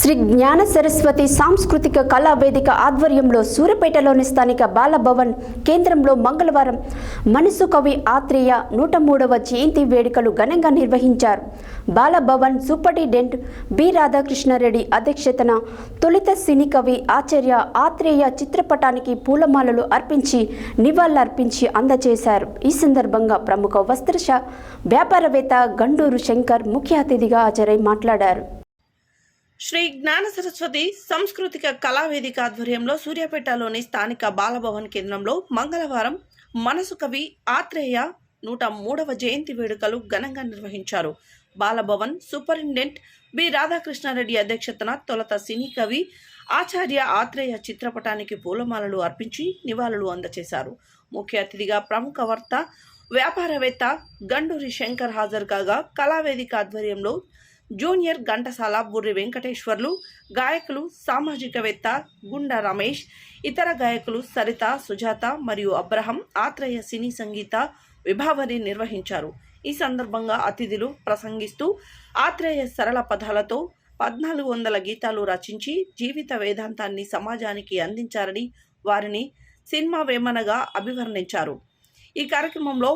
శ్రీ జ్ఞాన సరస్వతి సాంస్కృతిక కళా వేదిక ఆధ్వర్యంలో సూర్యపేటలోని స్థానిక బాలభవన్ కేంద్రంలో మంగళవారం మనసు కవి ఆత్రేయ నూట మూడవ జయంతి వేడుకలు ఘనంగా నిర్వహించారు. బాలభవన్ సూపరింటెండెంట్ బి రాధాకృష్ణారెడ్డి అధ్యక్షతన తొలిత సినీ కవి ఆచార్య ఆత్రేయ చిత్రపటానికి పూలమాలలు అర్పించి నివాళులర్పించి అందజేశారు. ఈ సందర్భంగా ప్రముఖ వస్త్రశ వ్యాపారవేత్త గండూరు శంకర్ ముఖ్య అతిథిగా హాజరై మాట్లాడారు. శ్రీ జ్ఞాన సరస్వతి సాంస్కృతిక కళావేదిక ఆధ్వర్యంలో సూర్యాపేటలోని స్థానిక బాలభవన్ కేంద్రంలో మంగళవారం మనసు కవి ఆత్రేయ నూట మూడవ జయంతి వేడుకలు ఘనంగా నిర్వహించారు. Bal Bhavan superintendent B. రాధాకృష్ణారెడ్డి అధ్యక్షతన తొలత సినీ కవి ఆచార్య ఆత్రేయ చిత్రపటానికి పూలమాలలు అర్పించి నివాళులు అందజేశారు ముఖ్య అతిథిగా ప్రముఖ వార్త వ్యాపారవేత్త గండూరి శంకర్ హాజరు కాగా కళావేదిక ఆధ్వర్యంలో జూనియర్ ఘంటసాల బుర్రి వెంకటేశ్వర్లు గాయకులు సామాజికవేత్త గుండా రమేష్ ఇతర గాయకులు సరిత సుజాత మరియు అబ్రహం ఆత్రేయ సినీ సంగీత విభావరి నిర్వహించారు. ఈ సందర్భంగా అతిథులు ప్రసంగిస్తూ ఆత్రేయ సరళ పదాలతో పద్నాలుగు వందల గీతాలు రచించి జీవిత వేదాంతాన్ని సమాజానికి అందించారని వారిని సినిమా వేమనగా అభివర్ణించారు. ఈ కార్యక్రమంలో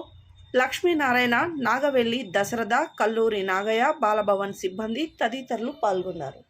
లక్ష్మీనారాయణ నాగవెల్లి దశరథ కల్లూరి నాగయ్య బాలభవన్ సిబ్బంది తదితరులు పాల్గొన్నారు.